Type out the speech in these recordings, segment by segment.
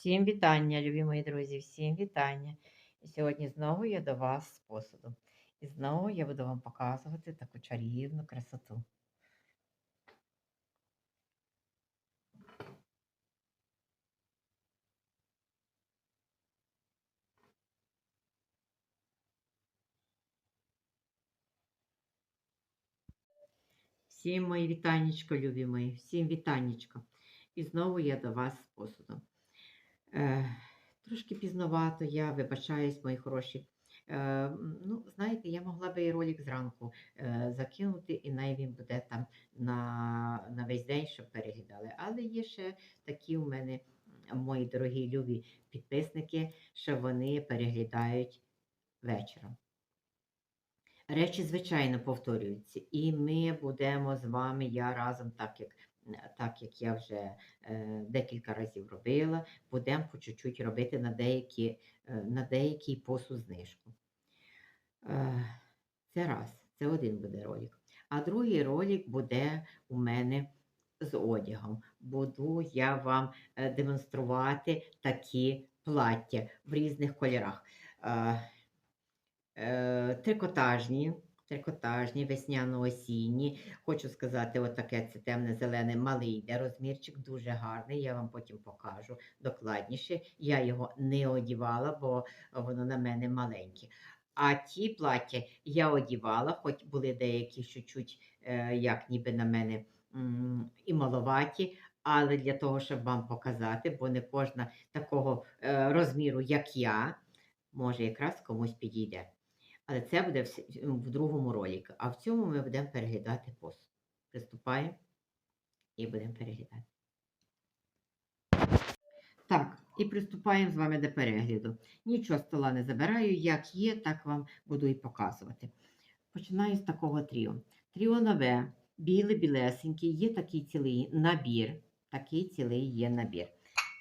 Всім вітання, любі мої друзі, всім вітання. І сьогодні знову я до вас з посуду. І знову я буду вам показувати таку чарівну красоту. Всім мої вітаннячко, любі мої, всім вітаннячко. І знову я до вас з посудом. Е, трошки пізновато я вибачаюсь, мої хороші. Е, ну, знаєте, я могла би і ролик зранку е, закинути, і най він буде там на, на весь день, щоб переглядали. Але є ще такі у мене мої дорогі любі підписники, що вони переглядають вечором. Речі, звичайно, повторюються, і ми будемо з вами, я разом, так як, так як я вже е, декілька разів робила, будемо по чуть-чуть робити на, деякі, е, на деякий посуд знижку. Е, це раз, це один буде ролик. А другий ролик буде у мене з одягом. Буду я вам е, демонструвати такі плаття в різних кольорах. Е, е, трикотажні, трикотажні, весняно-осінні. Хочу сказати, отаке це темне-зелене малий йде розмірчик, дуже гарний. Я вам потім покажу докладніше. Я його не одівала, бо воно на мене маленьке. А ті плаття я одівала, хоч були деякі чуть-чуть, е, як ніби на мене і маловаті, але для того, щоб вам показати, бо не кожна такого е, розміру, як я, може якраз комусь підійде. Але це буде в, другому ролику. А в цьому ми будемо переглядати посуд. Приступаємо і будемо переглядати. Так, і приступаємо з вами до перегляду. Нічого стола не забираю, як є, так вам буду і показувати. Починаю з такого тріо. Тріо нове, біле, білесенький, є такий цілий набір. Такий цілий є набір.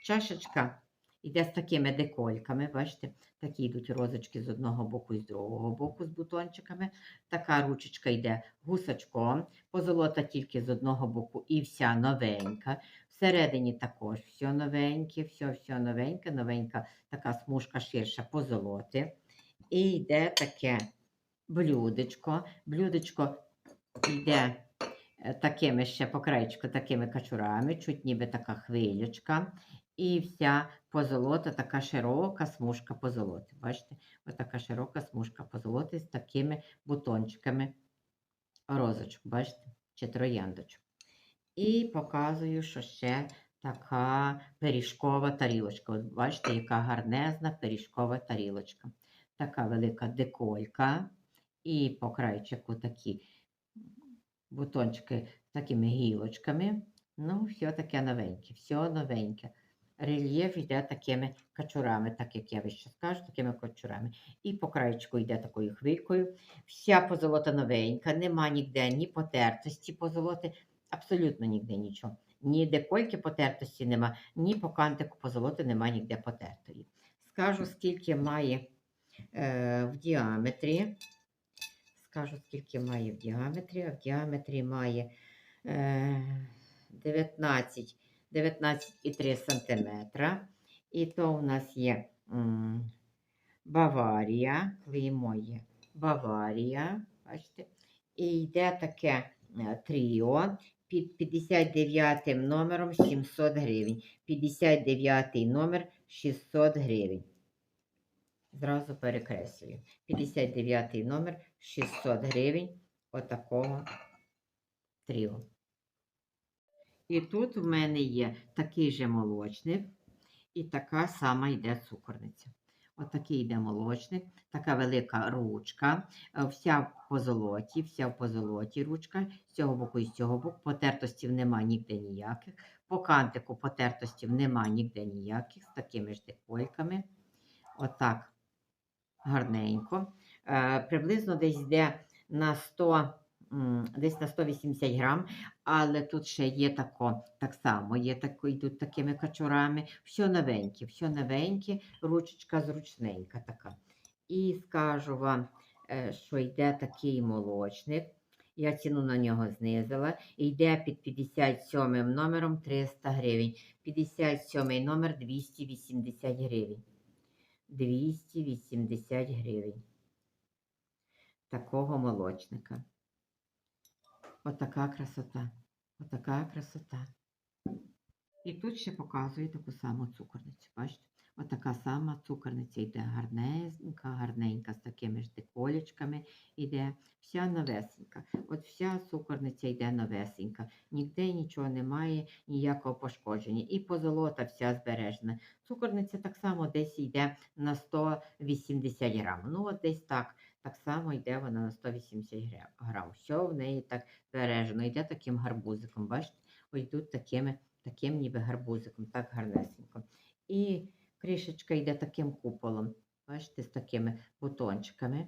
Чашечка йде з такими декольками, бачите, такі йдуть розочки з одного боку і з другого боку з бутончиками. Така ручечка йде гусачком, позолота тільки з одного боку і вся новенька. Всередині також все новеньке, все, все новеньке, новенька така смужка ширша позолоти. І йде таке блюдечко. Блюдечко йде е, такими ще по краєчку, такими качурами, чуть ніби така хвилючка. І вся позолота, така широка смужка позолоти. Бачите? Ось така широка смужка позолоти з такими бутончиками розочок, бачите, чи трояндочок. І показую, що ще така пиріжкова тарілочка. От бачите, яка гарнезна пиріжкова тарілочка. Така велика деколька. І по крайчику такі бутончики з такими гілочками. Ну, все таке новеньке, все новеньке. Рельєф йде такими качурами, так як я вище скажу, такими качурами. І по краєчку йде такою хвилькою. Вся позолота новенька, нема ніде ні потертості позолоти, абсолютно ніде нічого. Ні декольки потертості нема, ні по кантику позолоти нема ніде потертої. Скажу, скільки має е, в діаметрі. Скажу, скільки має в діаметрі. А в діаметрі має е, 19, 19,3 см. І то у нас є Баварія, клеймо є Баварія, бачите, і йде таке е, тріо під 59 номером 700 гривень. 59 номер 600 гривень. Зразу перекреслюю. 59 номер 600 гривень отакого тріо. І тут в мене є такий же молочник і така сама йде цукорниця. Отакий йде молочник, така велика ручка, е, вся в позолоті, вся в позолоті ручка, з цього боку і з цього боку. Потертостів нема ніде ніяких. По кантику потертостів нема ніде ніяких, з такими ж декольками. Отак гарненько. Е, приблизно десь йде на 100, м, десь на 180 грам, але тут ще є тако, так само, є тако, йдуть такими качурами. Все новеньке, все новеньке, ручечка зручненька така. І скажу вам, е, що йде такий молочник. Я ціну на нього знизила. Йде під 57 номером 300 гривень. 57 номер 280 гривень. 280 гривень. Такого молочника. Отака красота. Отака красота. І тут ще показую таку саму цукорницю. Бачите? Отака сама цукорниця йде гарненька, гарненька, з такими ж деколечками йде. Вся новесенька. От вся цукорниця йде новесенька. Ніде нічого немає, ніякого пошкодження. І позолота вся збережена. Цукорниця так само десь йде на 180 грам. Ну, от десь так. Так само йде вона на 180 гра- грам. Все в неї так збережено. Йде таким гарбузиком. Бачите? Ось йдуть такими, таким ніби гарбузиком, так гарнесенько. І кришечка йде таким куполом. Бачите, з такими бутончиками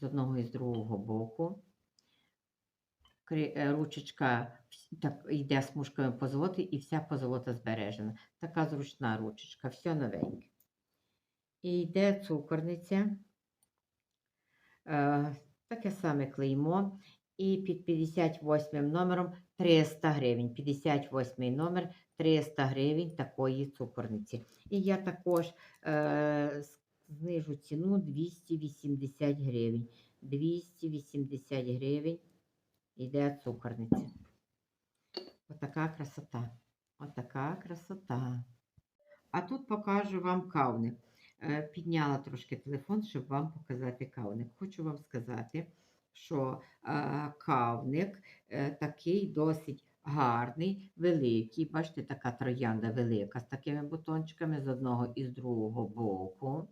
з одного і з другого боку. Е, Ручечка так, йде смужками позолоти і вся позолота збережена. Така зручна ручечка, все новеньке. І йде цукорниця. Е, таке саме клеймо. І під 58 номером 300 гривень. 58 номер 300 гривень такої цукорниці. І я також е, знижу ціну 280 гривень. 280 гривень йде цукорниця. Отака красота. Отака красота. А тут покажу вам кавник. Е, Підняла трошки телефон, щоб вам показати кавник. Хочу вам сказати, що е, кавник е, такий досить гарний, великий. Бачите, така троянда велика з такими бутончиками з одного і з другого боку.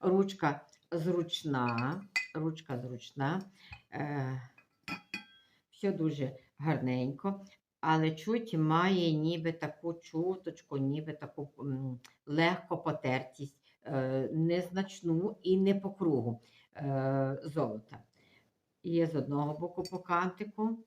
Ручка зручна. Ручка зручна. Все дуже гарненько. Але чуть має ніби таку чуточку, ніби таку легко потертість, незначну і не по кругу е, золота. Є з одного боку по кантику,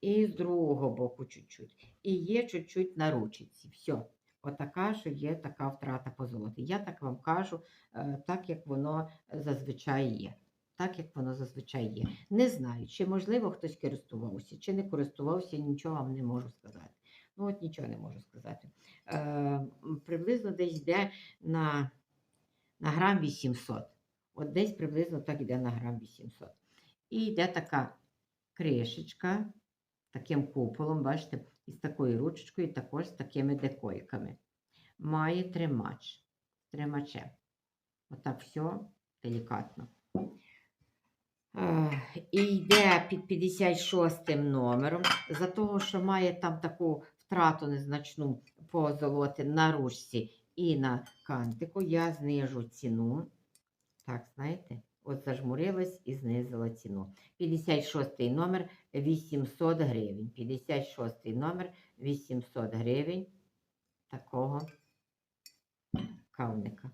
і з другого боку чуть-чуть. І є чуть-чуть на ручці. Все. Отака, що є така втрата по золоті. Я так вам кажу, е, так як воно зазвичай є. Так як воно зазвичай є. Не знаю, чи можливо хтось користувався, чи не користувався, нічого вам не можу сказати. Ну, от нічого не можу сказати. Е, приблизно десь йде на, на грам 800. От десь приблизно так йде на грам 800. І йде така кришечка, таким куполом, бачите, із такою ручечкою, і також з такими декойками. Має тримач. Тримачем. Отак все делікатно. Е, І йде під 56 номером. За того, що має там таку втрату незначну по золоті на ручці і на кантику, я знижу ціну. Так, знаєте, от зажмурилась і знизила ціну. 56 номер 800 гривень. 56 номер 800 гривень такого кавника.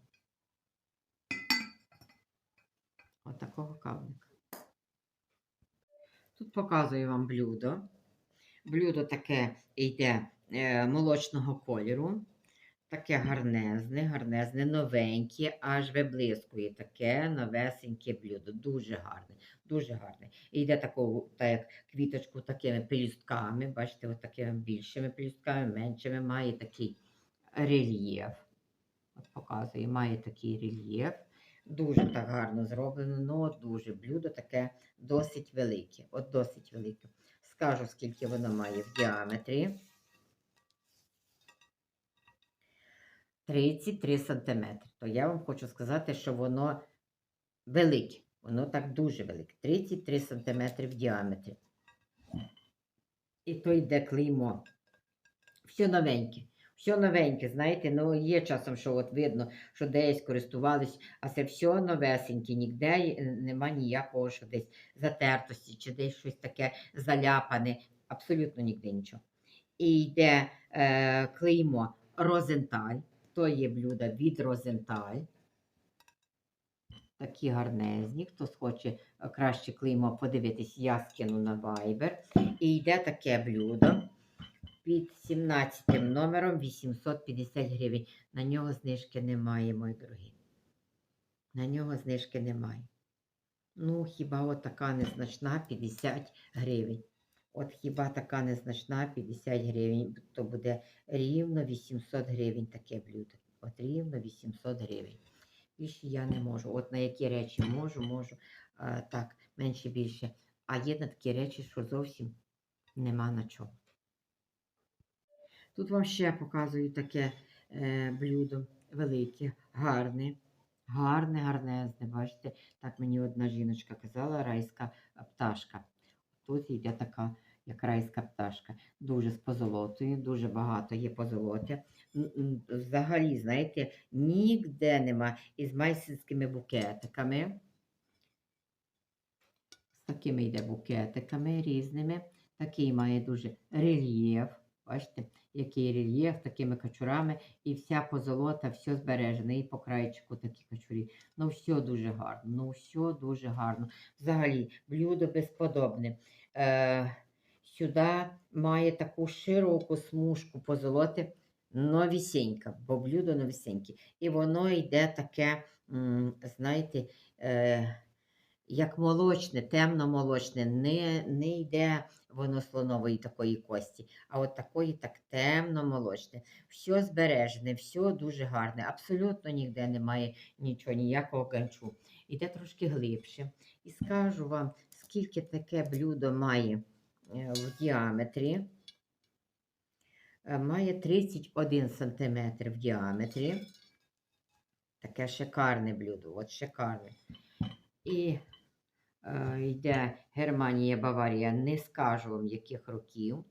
Отакого кавника. Тут показую вам блюдо. Блюдо таке йде е, молочного кольору. Таке гарнезне, гарнезне, новеньке, аж виблискує таке новесеньке блюдо. Дуже гарне, дуже гарне. І йде таку, так квіточку такими пелюстками. Бачите, такими більшими пелюстками, меншими, має такий рельєф. От показує, має такий рельєф. Дуже так гарно зроблено, от дуже блюдо таке досить велике. От досить велике. Скажу, скільки воно має в діаметрі. 33 см. То я вам хочу сказати, що воно велике. Воно так дуже велике. 33 см в діаметрі. І то йде клеймо. Все новеньке. Все новеньке, знаєте, ну є часом, що от видно, що десь користувались, а це все новесеньке, ніде нема ніякого, що десь затертості, чи десь щось таке заляпане. Абсолютно ніде нічого. І йде е, клеймо Розенталь. То є блюда від Розенталь. Такі гарнезні. Хто хоче е, краще клеймо подивитись, я скину на Viber. І йде таке блюдо під 17 номером 850 гривень. На нього знижки немає, мої дорогі. На нього знижки немає. Ну, хіба от така незначна 50 гривень. От хіба така незначна 50 гривень, то буде рівно 800 гривень таке блюдо. От рівно 800 гривень. Більше я не можу. От на які речі можу, можу. А, так, менше більше. А є на такі речі, що зовсім нема на чому. Тут вам ще показую таке е, блюдо велике, гарне, гарне, гарнезне. Бачите, так мені одна жіночка казала, райська пташка. Тут йде така, як райська пташка. Дуже з позолотою, дуже багато є позолоти. Взагалі, знаєте, ніде нема із майсинськими букетиками. З такими йде букетиками різними. Такий має дуже рельєф. Бачите, який рельєф, такими качурами, і вся позолота, все збережене, і по краєчку такі качурі. Ну, все дуже гарно. Ну, все дуже гарно. Взагалі, блюдо безподобне. Е, сюди має таку широку смужку позолоти, новісінька, бо блюдо новісіньке. І воно йде таке, знаєте, е, як молочне, темно-молочне, не, не йде воно слонової такої кості, а от такої так темно-молочне. Все збережене, все дуже гарне, абсолютно ніде немає нічого, ніякого ганчу. Іде трошки глибше. І скажу вам, скільки таке блюдо має е, в діаметрі. Е, Має 31 см в діаметрі. Таке шикарне блюдо, от шикарне. І е, йде Германія, Баварія, не скажу вам яких років.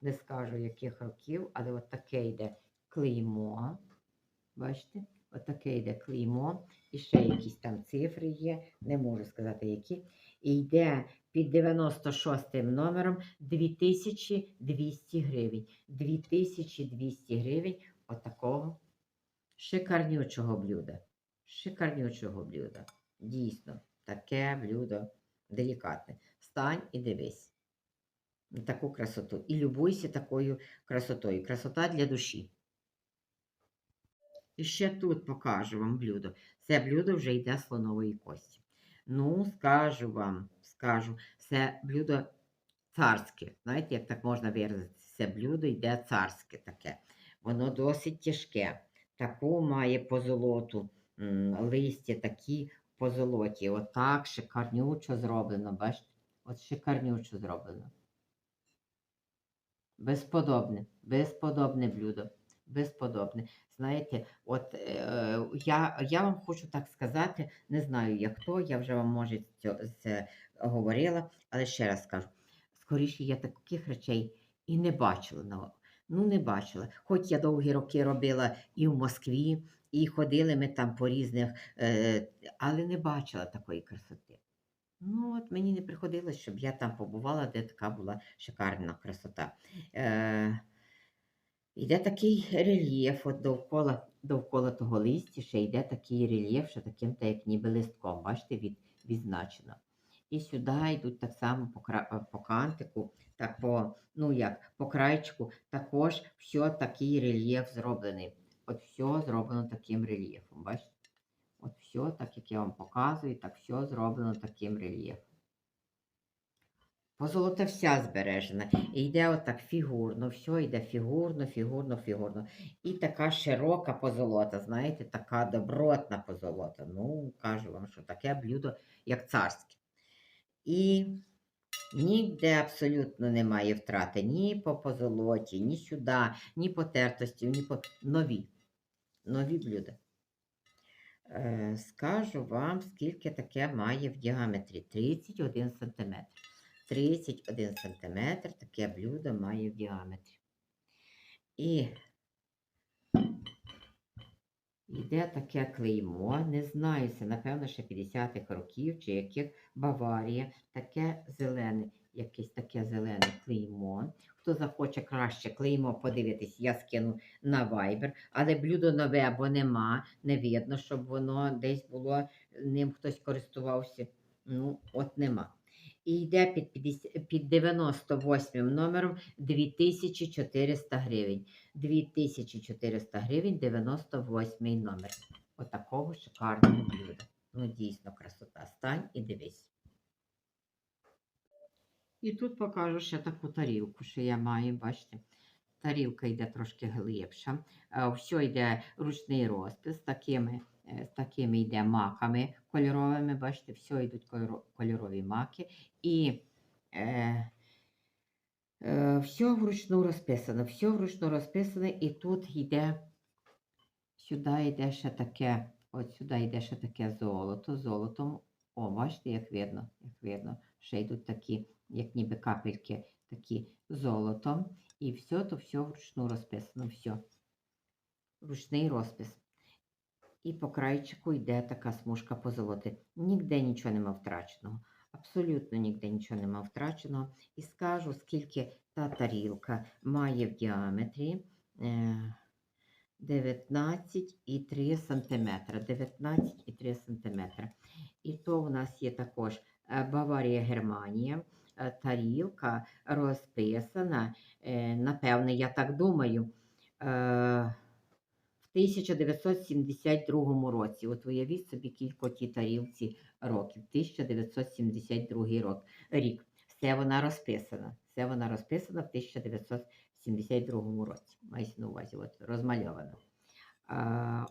Не скажу яких років, але от таке йде клеймо. Бачите? От таке йде клеймо. І ще якісь там цифри є, не можу сказати які. І йде під 96 номером 2200 гривень. 2200 гривень отакого шикарнючого блюда. Шикарнючого блюда. Дійсно, таке блюдо делікатне. Встань і дивись таку красоту. І любуйся такою красотою. Красота для душі. І ще тут покажу вам блюдо. Це блюдо вже йде слонової кості. Ну, скажу вам, скажу, це блюдо царське. Знаєте, як так можна виразити? Це блюдо йде царське таке. Воно досить тяжке. Таку має позолоту, м, листя такі позолоті. Отак шикарнючо зроблено. Бачите? От шикарнючо зроблено. Безподобне, безподобне блюдо. Безподобне. Знаєте, от е, я, я вам хочу так сказати, не знаю, як то, я вже вам може це говорила, але ще раз скажу: скоріше я таких речей і не бачила. на- Ну, не бачила. Хоч я довгі роки робила і в Москві, і ходили ми там по різних, е, але не бачила такої красоти. Ну, от мені не приходилось, щоб я там побувала, де така була шикарна красота. Е, Йде такий рельєф, от довкола, довкола того листя ще йде такий рельєф, що таким, та як ніби листком, бачите, від, відзначено. І сюди йдуть так само по, по кантику, так по, ну як, по крайчику, також все такий рельєф зроблений. От все зроблено таким рельєфом, бачите? От все, так як я вам показую, так все зроблено таким рельєфом. Позолота вся збережена. І йде отак фігурно, все йде фігурно, фігурно, фігурно. І така широка позолота, знаєте, така добротна позолота. Ну, кажу вам, що таке блюдо, як царське. І ніде абсолютно немає втрати ні по позолоті, ні сюди, ні по тертості, ні по нові. Нові блюда. Е, скажу вам, скільки таке має в діаметрі 31 см. 31 см таке блюдо має в діаметрі. І йде таке клеймо, не знаю, це, напевно, ще 50-х років, чи яких Баварія, таке зелене, якесь таке зелене клеймо. Хто захоче краще клеймо подивитись, я скину на Viber, але блюдо нове, бо нема, не видно, щоб воно десь було, ним хтось користувався. Ну, от нема. І йде під, 50, під 98 номером 2400 гривень. 2400 гривень 98 номер. Отакого шикарного блюда. Ну, дійсно, красота. Стань і дивись. І тут покажу ще таку тарілку, що я маю, бачите. Тарілка йде трошки глибша. Е, Все йде ручний розпис такими, з такими йде маками кольоровими. Бачите, все йдуть кольорові маки. І е, е, все вручну розписано. Все вручну розписано, і тут йде, сюди йде ще таке, от сюди йде ще таке золото. Золотом. О, бачите, як видно, як видно, ще йдуть такі, як ніби капельки, такі золотом. І все, то все вручну розписано. Все. Ручний розпис. І по крайчику йде така смужка позолоти. Ніде нічого нема втраченого. Абсолютно ніде нічого нема втраченого. І скажу, скільки та тарілка має в діаметрі е, 19,3 см. 19,3 см. І то в нас є також е, Баварія Германія. Е, Тарілка розписана, е, напевне, я так думаю, 1972 році. От уявіть собі кілько тій тарілці років. 1972 рок, рік. Все вона розписана. Все вона розписана в 1972 році. Мається на увазі, от розмальована. А,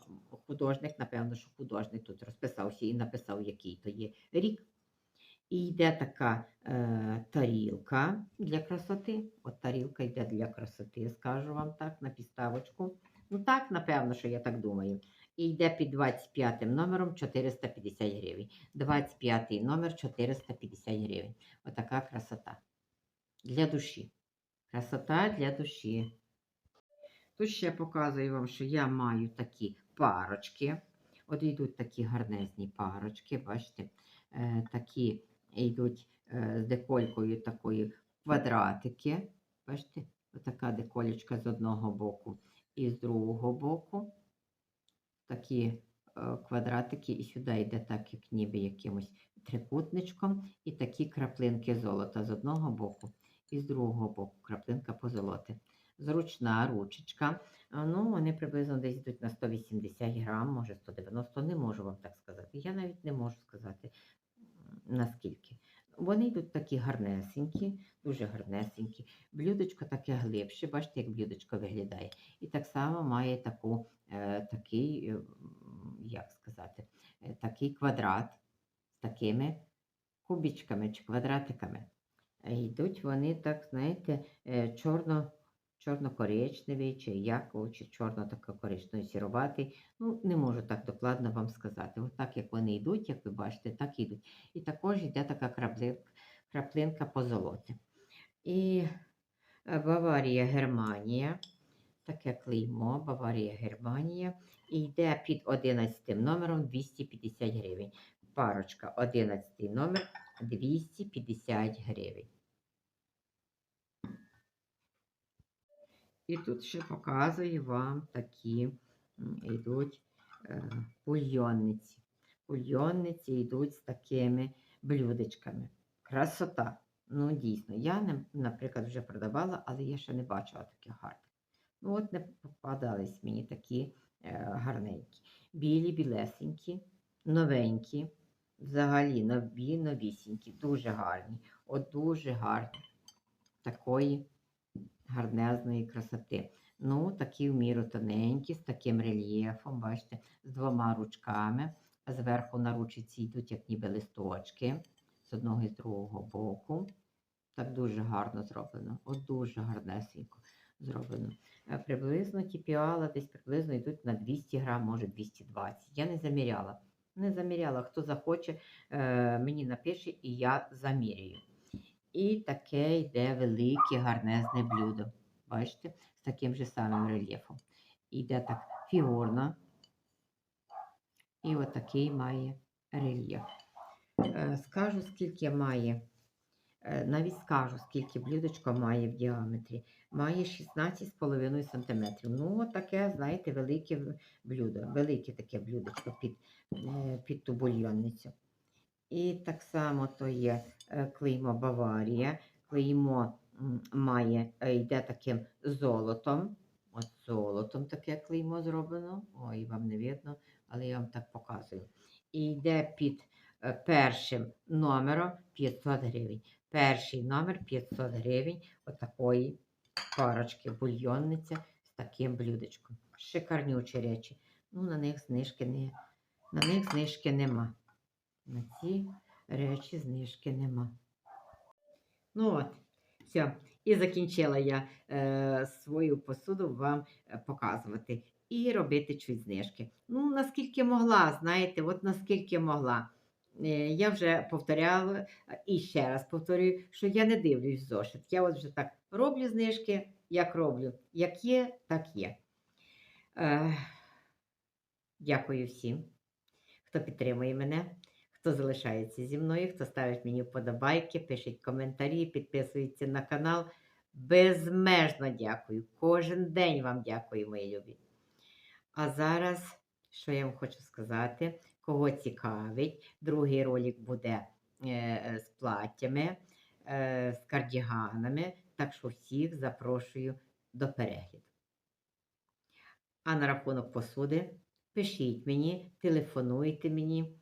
художник, напевно, що художник тут розписався і написав, який то є рік. І йде така е, тарілка для красоти. От тарілка йде для красоти, скажу вам так, на підставочку. Ну так, напевно, що я так думаю. І йде під 25 номером 450 гривень. 25 номер 450 гривень. Отака красота. Для душі. Красота для душі. Тут ще показую вам, що я маю такі парочки. От йдуть такі гарнезні парочки, бачите, е, такі йдуть е, з деколькою такої квадратики. Бачите, отака деколечка з одного боку і з другого боку. Такі е, квадратики, і сюди йде так, як ніби якимось трикутничком, і такі краплинки золота з одного боку і з другого боку краплинка позолоти. Зручна ручечка. Ну, вони приблизно десь йдуть на 180 грам, може 190, не можу вам так сказати. Я навіть не можу сказати наскільки. Вони йдуть такі гарнесенькі, дуже гарнесенькі. Блюдечко таке глибше, бачите, як блюдечко виглядає. І так само має таку, е, такий, е, як сказати, е, такий квадрат з такими кубічками чи квадратиками. Йдуть вони так, знаєте, чорно, чорно-коричневий, чи яково, чи чорно-коричневий сіроватий. Ну, не можу так докладно вам сказати. От так, як вони йдуть, як ви бачите, так йдуть. І також йде така краплинка, краплинка позолоти. І е, Баварія, Германія. Таке клеймо, Баварія, Германія. І йде під 11 номером 250 гривень. Парочка 11 номер 250 гривень. І тут ще показую вам такі йдуть е, бульйонниці. Бульйонниці йдуть з такими блюдечками. Красота. Ну, дійсно, я, наприклад, вже продавала, але я ще не бачила таких гарних. Ну, от не попадались мені такі е, гарненькі. Білі, білесенькі, новенькі, взагалі нові, новісінькі, дуже гарні. От дуже гарні. Такої гарнезної красоти. Ну, такі в міру тоненькі, з таким рельєфом, бачите, з двома ручками. Зверху на ручці йдуть як ніби листочки з одного і з другого боку. Так дуже гарно зроблено. От дуже гарнесенько зроблено. Е, Приблизно ті піала десь приблизно йдуть на 200 грам, може 220. Я не заміряла. Не заміряла. Хто захоче, е, мені напише, і я замірюю. І таке йде велике гарнезне блюдо. Бачите, з таким же самим рельєфом. Іде так фігурно. І отакий має рельєф. Е, Скажу, скільки має, е, навіть скажу, скільки блюдечко має в діаметрі. Має 16,5 см. Ну, таке, знаєте, велике блюдо, велике таке блюдечко під, е, під ту бульйонницю. І так само то є клеймо Баварія. Клеймо має, йде таким золотом. От золотом таке клеймо зроблено. Ой, вам не видно, але я вам так показую. І йде під першим номером 500 гривень. Перший номер 500 гривень отакої парочки бульйонниця з таким блюдечком. Шикарнючі речі. Ну, на них знижки не, на них знижки нема. На ці речі знижки нема. Ну от, все. І закінчила я е, свою посуду вам е, показувати і робити чуть знижки. Ну, наскільки могла, знаєте, от наскільки могла. Е, я вже повторяла і ще раз повторюю, що я не дивлюсь зошит. Я от вже так роблю знижки, як роблю. Як є, так є. Е, дякую всім, хто підтримує мене, хто залишається зі мною, хто ставить мені вподобайки, пишіть коментарі, підписується на канал. Безмежно дякую. Кожен день вам дякую, мої любі. А зараз, що я вам хочу сказати, кого цікавить, другий ролик буде е, е, з платтями, е, з кардіганами. Так що всіх запрошую до перегляду. А на рахунок посуди пишіть мені, телефонуйте мені.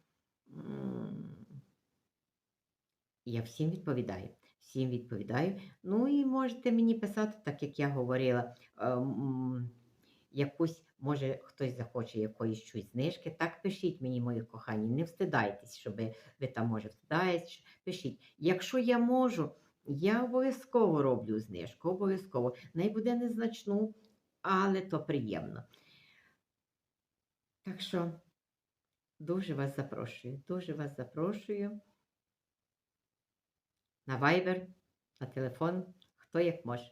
Я всім відповідаю. Всім відповідаю. Ну і можете мені писати, так як я говорила, ем, якусь, може, хтось захоче якоїсь щось знижки. Так пишіть мені, мої кохані, не встидайтесь, щоб ви там, може, встидаєтесь. Пишіть. Якщо я можу, я обов'язково роблю знижку, обов'язково. Не буде незначну, але то приємно. Так що дуже вас запрошую, дуже вас запрошую на Viber, на телефон, хто як може.